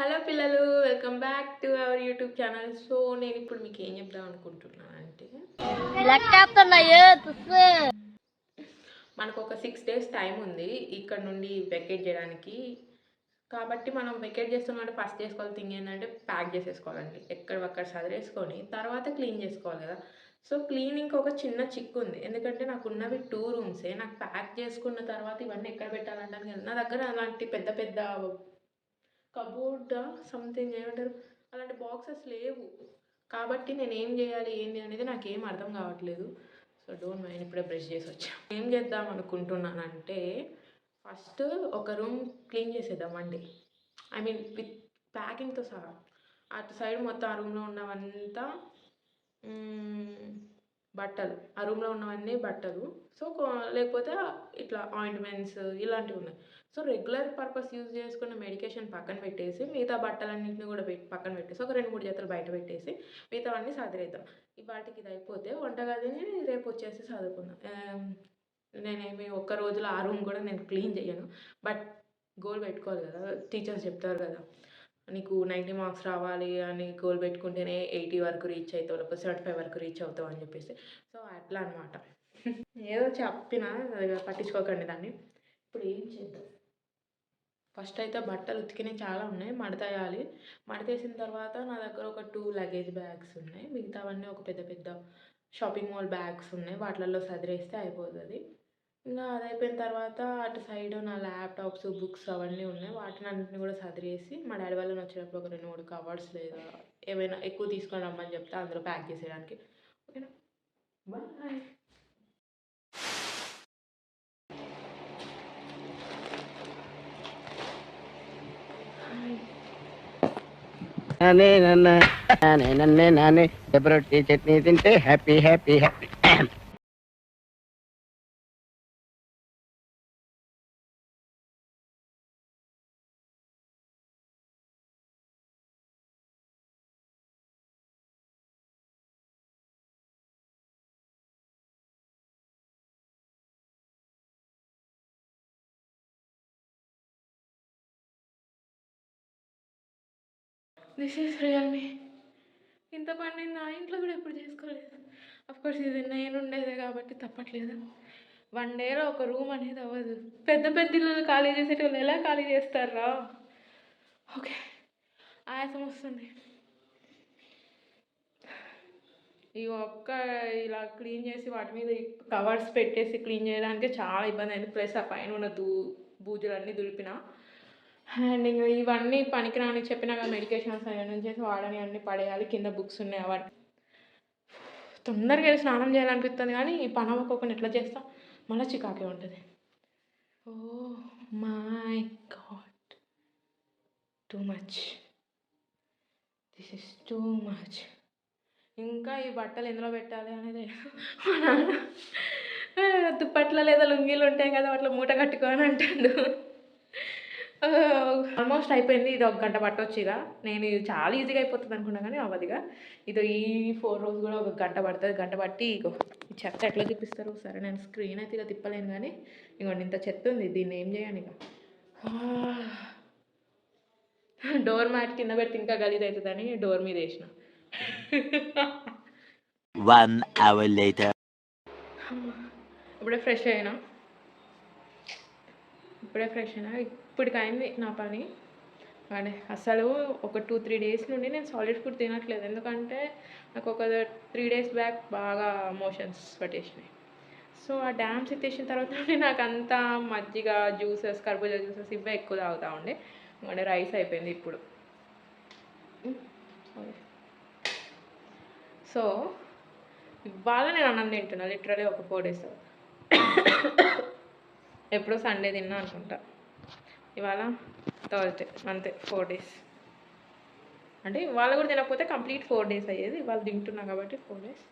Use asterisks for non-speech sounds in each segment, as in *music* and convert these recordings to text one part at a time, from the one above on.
Hello పిల్లలు welcome back to our YouTube channel. So నేను ఇప్పుడు మీకు ఏం చెప్దాం అనుకుంటున్నాను అంటే మనకు ఒక సిక్స్ డేస్ టైం ఉంది ఇక్కడ నుండి వెకేట్ చేయడానికి. కాబట్టి మనం వెకేట్ చేస్తున్నామంటే ఫస్ట్ చేసుకోవాలి. థింగ్ ఏంటంటే ప్యాక్ చేసేసుకోవాలండి. ఎక్కడక్కడ సదిరేసుకొని తర్వాత క్లీన్ చేసుకోవాలి కదా. సో క్లీనింగ్కి ఒక చిన్న చిక్కు ఉంది. ఎందుకంటే నాకు ఉన్నవి టూ రూమ్సే నాకు ప్యాక్ చేసుకున్న తర్వాత ఇవన్నీ ఎక్కడ పెట్టాలంటాను నా దగ్గర అలాంటి పెద్ద పెద్ద కబోర్డ్ సంథింగ్ ఏమంటారు? అలాంటి బాక్సెస్ లేవు. కాబట్టి నేను ఏం చేయాలి ఏంటి అనేది నాకు ఏం అర్థం కావట్లేదు. సో డోంట్ మైండ్ ఇప్పుడే బ్రష్ చేసి వచ్చా. ఏం చేద్దాం అనుకుంటున్నానంటే ఫస్ట్ ఒక రూమ్ క్లీన్ చేసేద్దామండి ఐ మీన్ విత్ ప్యాకింగ్తో సహా. అటు సైడ్ మొత్తం ఆ రూమ్లో ఉన్నవంతా బట్టలు. ఆ రూమ్లో ఉన్నవన్నీ బట్టలు. సో లేకపోతే ఇట్లా ఆయింట్మెంట్స్ ఇలాంటివి ఉన్నాయి. సో రెగ్యులర్ పర్పస్ యూజ్ చేసుకున్న మెడికేషన్ పక్కన పెట్టేసి మిగతా బట్టలన్నింటిని కూడా పెట్టి పక్కన పెట్టేసి ఒక రెండు మూడు జతలు బయట పెట్టేసి మిగతావన్నీ సదిరేద్దాం ఇవాటికి ఇది అయిపోతే వంటగదిని రేపు వచ్చేసి చదువుకుందాం నేనేమి ఒక్క రోజులో ఆ రూమ్ కూడా నేను క్లీన్ చేయను బట్ గోల్ పెట్టుకోవాలి కదా. టీచర్స్ చెప్తారు కదా. నీకు నైంటీ మార్క్స్ రావాలి అని గోల్ పెట్టుకుంటేనే ఎయిటీ వరకు రీచ్ అవుతావు లేకపోతే సెవెంటీ ఫైవ్ వరకు రీచ్ అవుతావు అని చెప్పేసి. సో అట్లా అనమాట ఏదో చెప్పిన పట్టించుకోకండి దాన్ని. ఇప్పుడు ఏం చేద్దాం? ఫస్ట్ అయితే బట్టలు ఉతికినవి చాలా ఉన్నాయి మడతేయాలి. మడతేసిన తర్వాత నా దగ్గర ఒక టూ లగేజ్ బ్యాగ్స్ ఉన్నాయి. మిగతావన్నీ ఒక పెద్ద పెద్ద షాపింగ్ మాల్ బ్యాగ్స్ ఉన్నాయి. వాటిలలో సదిరేస్తే అయిపోతుంది. ఇంకా అది అయిపోయిన తర్వాత అటు సైడ్ నా ల్యాప్టాప్స్ బుక్స్ అవన్నీ ఉన్నాయి వాటిని అన్నింటిని కూడా సదిరేసి మా డాడీ వాళ్ళని వచ్చినప్పుడు ఒక రెండు మూడు కవర్స్ లేదా ఏమైనా ఎక్కువ తీసుకొని రమ్మని చెప్తే అందులో ప్యాక్ చేసేయడానికి ఓకేనా బాయ్ నానే నన్న నానే నన్నే నానే చట్నీ తింటే happy happy happy this is Realme ఇంత పని నా ఇంట్లో కూడా ఎప్పుడు చేసుకోలేదు. కోర్స్ ఇది నేను ఉండేదే కాబట్టి తప్పట్లేదు. వన్ డేలో ఒక రూమ్ అనేది అవ్వదు. పెద్ద పెద్ద ఇల్లు ఖాళీ చేసేటోళ్ళు ఎలా ఖాళీ చేస్తారా? ఓకే ఆయాసం వస్తుంది. ఈ ఒక్క ఇలా క్లీన్ చేసి వాటి మీద కవర్స్ పెట్టేసి క్లీన్ చేయడానికి చాలా ఇబ్బంది అయింది. ప్లస్ ఆ పైన ఉన్న దూ బూజులన్నీ దులిపిన. *laughs* అండ్ ఇంకా ఇవన్నీ పనికిరాని చెప్పినాక మెడికేషన్స్ అవన్నీ చేసి వాడని అన్నీ పడేయాలి కింద బుక్స్ ఉన్నాయి అవన్నీ. తొందరగా వెళ్ళి స్నానం చేయాలనిపిస్తుంది కానీ ఈ పని అవ్వకోకుండా ఎట్లా చేస్తా? మళ్ళీ చికాకే ఉంటుంది. ఓ my god. Too much this is too much ఇంకా ఈ బట్టలు ఎందులో పెట్టాలి అనేది మా నాన్న. *laughs* "ఆ, లేదా లుంగీలు ఉంటాయి కదా అట్లా మూట కట్టుకొని అంటాడు. *laughs* ఆల్మోస్ట్ అయిపోయింది ఇది ఒక గంట పట్టొచ్చు ఇక. నేను ఇది చాలా ఈజీగా అయిపోతుంది అనుకున్నా కానీ అవ్వదుగా ఇది ఈ ఫోర్ రోజు కూడా ఒక గంట పడుతుంది గంట పట్టి ఇగో. ఈ చెత్త ఎట్లా చూపిస్తారు సరే నేను స్క్రీన్ అయితే ఇక తిప్పలేను కానీ ఇగోండి ఇంత చెత్త ఉంది దీన్ని ఏం చేయను ఇక? *sighs* డోర్ మ్యాట్ కింద పెడితే ఇంకా గలీజ్ అవుతుందని డోర్ మీద వేసిన. ఇప్పుడే ఫ్రెష్ అయినా. ఇప్పుడే ఫ్రెష్ అయినా ఇప్పటికైంది అయింది నా పని. అండ్ అసలు ఒక టూ త్రీ డేస్ నుండి నేను సాలిడ్ ఫుడ్ తినట్లేదు. ఎందుకంటే నాకు ఒక త్రీ డేస్ బ్యాక్ బాగా మోషన్స్ పట్టేసినాయి. సో ఆ డ్యామ్స్ ఎత్తేసిన తర్వాత నాకు అంతా మజ్జిగ జ్యూసెస్ కర్బూజా జ్యూసెస్ ఇవే ఎక్కువ తాగుతూ ఉండే. అంటే రైస్ అయిపోయింది ఇప్పుడు. సో ఇవాళ నేను అన్నం తింటున్నా లిటరలీ ఒక ఫోర్ డేస్ ఎప్పుడో సండే తిన్నా అనుకుంటా. ఇవాళ థర్స్డే అంతే ఫోర్ డేస్. అంటే ఇవాళ కూడా తినకపోతే కంప్లీట్ ఫోర్ డేస్ అయ్యేది. ఇవాళ తింటున్నా కాబట్టి ఫోర్ డేస్.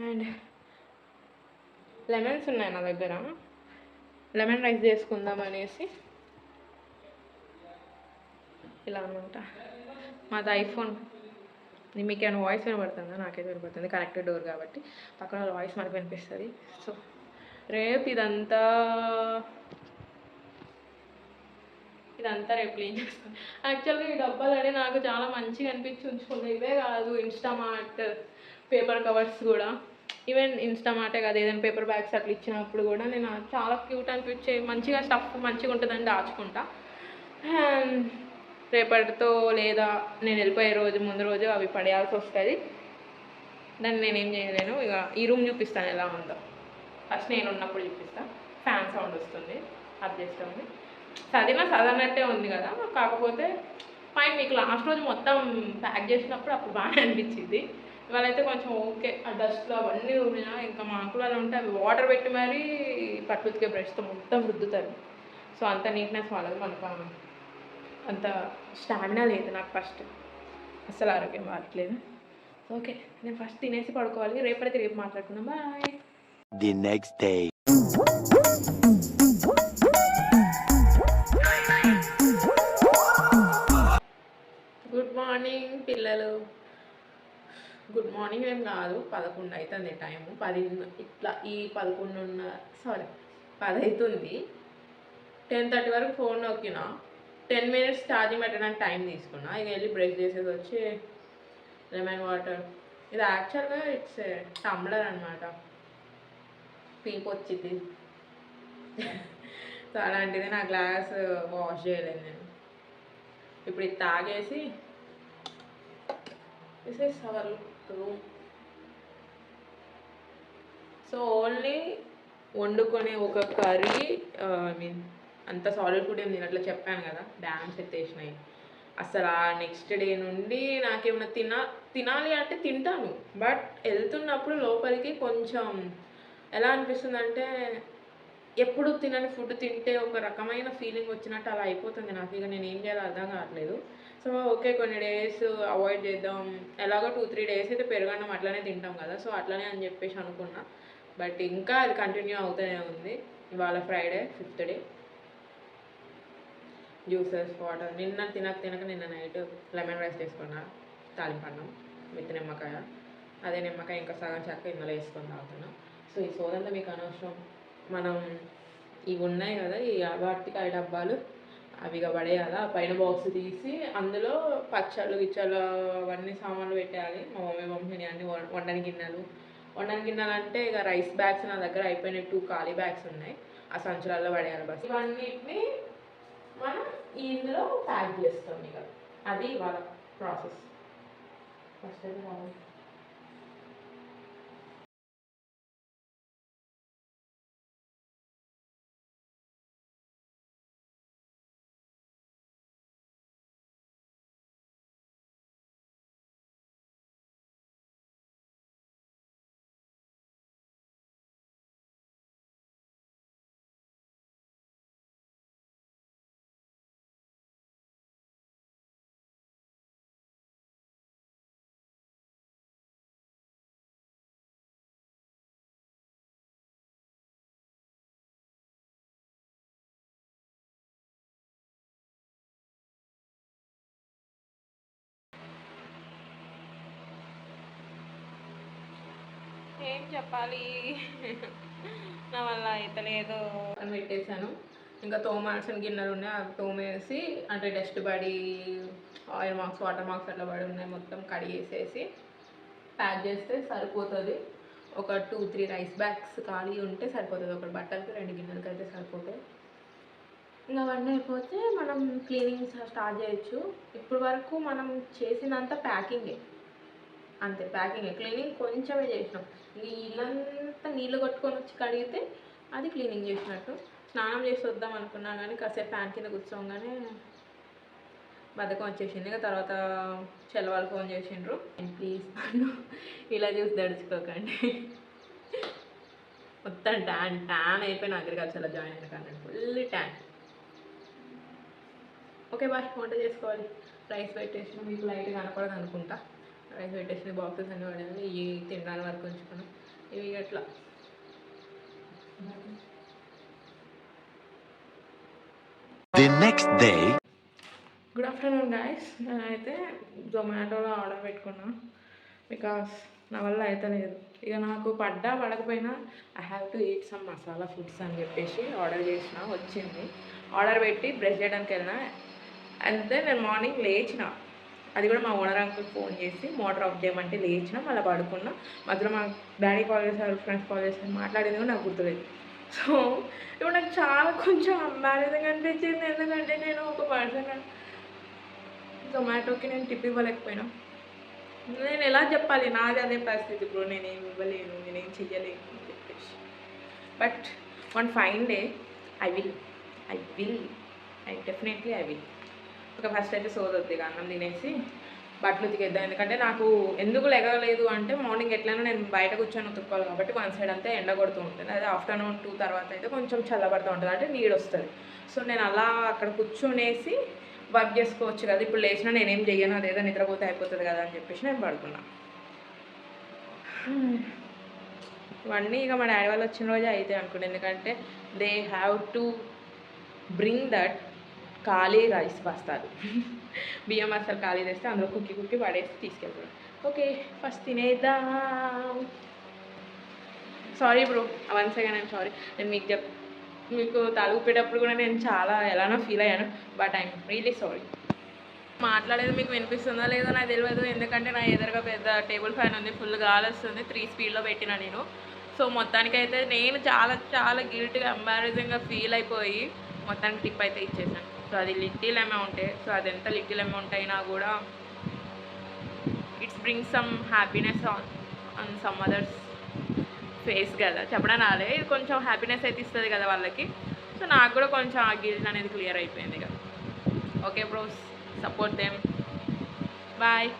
అండ్ లెమన్స్ ఉన్నాయి నా దగ్గర. లెమన్ రైస్ చేసుకుందాం అనేసి ఇలా అనమాట మాది ఐఫోన్. మీకు ఏమైనా వాయిస్ వినబడుతుందా? నాకైతే వినబడుతుంది. కనెక్టెడ్ డోర్ కాబట్టి. పక్కన వాళ్ళ వాయిస్ మనకు వినిపిస్తుంది. సో రేపు ఇదంతా ఇదంతా రేపు క్లీన్ చేసుకోవాలి యాక్చువల్గా ఈ డబ్బాలు నాకు చాలా మంచిగా అనిపించి ఉంచుకుంది. ఇవే కాదు ఇన్స్టామార్ట్ పేపర్ కవర్స్ కూడా. ఈవెన్ ఇన్స్టామార్టే కాదు ఏదైనా పేపర్ బ్యాగ్స్ అట్లా ఇచ్చినప్పుడు కూడా నేను చాలా క్యూట్ అనిపించే మంచిగా స్టఫ్ మంచిగా ఉంటుందని దాచుకుంటా. అండ్ రేపటితో లేదా నేను వెళ్ళిపోయే రోజు ముందు రోజు అవి పడేయాల్సి వస్తుంది. దాన్ని నేనేం చేయలేను. ఇక ఈ రూమ్ చూపిస్తాను ఎలా ఉందో. ఫస్ట్ నేను ఉన్నప్పుడు చూపిస్తాను ఫ్యాన్ సౌండ్ వస్తుంది. అది చేస్తుంది చదివినా చదవనట్టే ఉంది కదా. కాకపోతే ఫైన్ మీకు లాస్ట్ రోజు మొత్తం ప్యాక్ చేసినప్పుడు అప్పుడు బాగా అనిపించింది. ఇవాళైతే కొంచెం ఓకే. ఆ డస్ట్లో అవన్నీ ఉన్నాయి ఇంకా మాకులలో ఉంటే అవి వాటర్ పెట్టి మరీ పట్టుకే బ్రష్తో మొత్తం రుద్దుతారు. సో అంత నీట్నెస్ వాళ్ళది మనకు అంత స్టామినా లేదు నాకు ఫస్ట్. అస్సలు ఆరోగ్యం వాడట్లేదు ఓకే నేను ఫస్ట్ తినేసి పడుకోవాలి. రేపటికి రేపు మాట్లాడుకుందాం. Bye. The next day good morning ఏం కాదు పదకొండు అవుతుంది టైము. పది ఇట్లా ఈ పదకొండున్న సారీ పది అవుతుంది టెన్ థర్టీ వరకు ఫోన్ నొక్కిన టెన్ మినిట్స్ ఛార్జింగ్ పెట్టడానికి టైం తీసుకున్నా. ఇక వెళ్ళి బ్రేక్ చేసేది వచ్చి లెమన్ వాటర్. ఇది యాక్చువల్గా ఇట్స్ టమ్లర్ అనమాట పీక్ వచ్చింది. సో అలాంటిది నా గ్లాస్ వాష్ చేయలేదు నేను. ఇప్పుడు ఇది తాగేసి this is our room so only వండుకొని ఒక కర్రీ ఐ మీన్ అంత సాలిడ్ ఫుడ్ ఏం తినట్లే చెప్పాను కదా డ్యామ్స్ ఎత్తేసినాయి అసలు ఆ నెక్స్ట్ డే నుండి నాకేమైనా తినా తినాలి అంటే తింటాను. బట్ వెళ్తున్నప్పుడు లోపలికి కొంచెం ఎలా అనిపిస్తుంది అంటే ఎప్పుడు తినని ఫుడ్ తింటే ఒక రకమైన ఫీలింగ్ వచ్చినట్టు అలా అయిపోతుంది నాకు. ఇక నేను ఏం చేయాలో అర్థం కావట్లేదు. సో ఓకే కొన్ని డేస్ అవాయిడ్ చేద్దాం. ఎలాగో టూ త్రీ డేస్ అయితే పెరుగన్నం అట్లనే తింటాం కదా సో అట్లనే అని చెప్పేసి అనుకున్నా. బట్ ఇంకా అది కంటిన్యూ అవుతూనే ఉంది. ఇవాళ Friday fifth day. Juices water. నిన్న తినక తినక నిన్న నైట్ లెమన్ రైస్ తీసుకున్నా తాలింపన్నం విత్ నిమ్మకాయ. అదే నిమ్మకాయ ఇంకా సగం చక్క ఇందులో వేసుకొని తాగుతున్నాం. సో ఈ సోదంతా మీకు అనవసరం. మనం ఇవి ఉన్నాయి కదా ఈ అవార్తికాయ డబ్బాలు అవి ఇక పడేయాలా? పైన బాక్స్ తీసి అందులో పచ్చళ్ళు గిచ్చళ్ళు అవన్నీ సామాన్లు పెట్టేయాలి. మా మమ్మీ పంపిణీ అన్ని వండని గిన్నెలు. వండని గిన్నెలు అంటే ఇక రైస్ బ్యాగ్స్ నా దగ్గర అయిపోయినాయి. టూ ఖాళీ బ్యాగ్స్ ఉన్నాయి. ఆ సంచులలో పడేయాలి బస్ ఇవన్నిటిని మనం ఇందులో ప్యాక్ చేస్తాం ఇక. అది ఇవాళ ప్రాసెస్ ఫస్ట్ అయితే ఏం చెప్పాలి? నా వల్ల అయితే లేదు అని పెట్టేశాను. ఇంకా తోమాల్సిన గిన్నెలు ఉన్నాయి అవి తోమేసి అంటే డస్ట్ పడి ఆయిల్ మార్క్స్ వాటర్ మార్క్స్ అట్లా పడి ఉన్నాయి మొత్తం కడిగేసేసి ప్యాక్ చేస్తే సరిపోతుంది. ఒక టూ త్రీ రైస్ బ్యాగ్స్ ఖాళీ ఉంటే సరిపోతుంది. ఒకటి బట్టలకి రెండు గిన్నెలకి అయితే సరిపోతాయి ఇంకా అవన్నీ అయిపోతే మనం క్లీనింగ్ స్టార్ట్ చేయొచ్చు. ఇప్పుడు వరకు మనం చేసినంత ప్యాకింగే. అంతే ప్యాకింగ్. క్లీనింగ్ కొంచెమే చేసినాం. నీళ్ళంతా నీళ్ళు కొట్టుకొని వచ్చి కడిగితే అది క్లీనింగ్ చేసినట్టు. స్నానం చేసి వద్దాం అనుకున్నా కానీ కాసేపు ఫ్యాన్ కింద కూర్చోగానే బద్ధకం వచ్చేసింది. ఇంకా తర్వాత చెల్లవాళ్ళు ఫోన్ చేసిండ్రు. ప్లీజ్ నన్ను ఇలా చూసి దడుచుకోకండి. మొత్తం ట్యాన్ ట్యాన్ అయిపోయిన అగ్రికల్చర్లో జాయిన్ అయిన కానీ ఫుల్ ట్యాన్ ఓకే బాయ్ వంట చేసుకోవాలి. రైస్ పెట్టేసిన మీకు లైట్ కనపడదు అనుకుంటా. రైస్ పెట్టేసిన బాక్సెస్ అన్ని పడేది ఇవి తినడానికి వరకు ఉంచుకున్నాం. ఇవి అట్లా. The next day. Good afternoon guys నేనైతే జొమాటోలో ఆర్డర్ పెట్టుకున్నా. బికాస్ నా వల్ల అయితే లేదు ఇక నాకు పడ్డా పడకపోయినా I have to eat some masala foods అని చెప్పేసి ఆర్డర్ చేసిన వచ్చింది. ఆర్డర్ పెట్టి బ్రష్ చేయడానికి వెళ్ళిన అంతే నేను మార్నింగ్ లేచిన. అది కూడా మా ఓనర్ అంకుల్ ఫోన్ చేసి మోటార్ ఆఫ్ చేయమంటే లేచిన మళ్ళీ పడుకున్నా. మధ్యలో మా డాడీ కాల్ చేశారు ఫ్రెండ్స్ కాల్ చేశారు మాట్లాడేది కూడా నాకు గుర్తులేదు. సో ఇప్పుడు నాకు చాలా కొంచెం అంబారేజింగ్ అనిపించింది. ఎందుకంటే నేను ఒక పర్సన్ జొమాటోకి నేను టిప్ ఇవ్వలేకపోయినా. నేను ఎలా చెప్పాలి? నాది అదే పరిస్థితి ఇప్పుడు నేనేం ఇవ్వలేను నేనేం చెయ్యలేను అని చెప్పేసి. But one fine day I will I will I definitely I will ఒక ఫస్ట్ అయితే సోదొద్ది అన్నం తినేసి బట్టలు ఉతికేద్దాం. ఎందుకంటే నాకు ఎందుకు లెగలేదు అంటే మార్నింగ్ ఎట్లైనా నేను బయట కూర్చొని ఉతుక్కోవాలి కాబట్టి వన్ సైడ్ అంతా ఎండ కొడుతూ ఉంటుంది. అదే ఆఫ్టర్నూన్ టూ తర్వాత అయితే కొంచెం చల్లబడుతూ ఉంటుంది. అంటే నీడు వస్తుంది సో నేను అలా అక్కడ కూర్చొనేసి వర్క్ చేసుకోవచ్చు కదా. ఇప్పుడు లేచినా నేనేం చెయ్యను అదేదో నిద్రపోతే అయిపోతుంది కదా అని చెప్పేసి నేను పడుకున్నా. ఇవన్నీ ఇక మా డాడీ వాళ్ళు వచ్చిన రోజే అయితే అనుకుంటా. ఎందుకంటే they have to bring that ఖాళీ రైస్ బస్తాలు. బియ్యం బస్తాలు ఖాళీ తెస్తే అందులో కుక్కి కుక్కి పడేసి తీసుకెళ్తాడు ఓకే ఫస్ట్ తినేద్దాం. Sorry bro once again I'm sorry నేను మీకు చెప్ మీకు తలుపేటప్పుడు కూడా నేను చాలా ఎలానో ఫీల్ అయ్యాను బట్ ఐఎమ్ రియలీ సారీ మాట్లాడేది మీకు వినిపిస్తుందో లేదో నాకు తెలియదు ఎందుకంటే నా ఎదురుగా పెద్ద టేబుల్ ఫ్యాన్ ఉంది ఫుల్ గాలి వస్తుంది త్రీ స్పీడ్లో పెట్టిన నేను. సో మొత్తానికైతే నేను చాలా చాలా గిల్ట్గా ఎంబారసింగ్గా ఫీల్ అయిపోయి మొత్తానికి టిప్ అయితే ఇచ్చేసాను. సో అది లిటిల్ అమౌంటే సో అది ఎంత లిటిల్ అమౌంట్ అయినా కూడా it's bring some happiness on on some others face కదా. చెప్పడం రాలే ఇది కొంచెం హ్యాపీనెస్ అయితే ఇస్తుంది కదా వాళ్ళకి. సో నాకు కూడా కొంచెం ఆ గిల్ట్ అనేది క్లియర్ అయిపోయింది కదా okay bros support them bye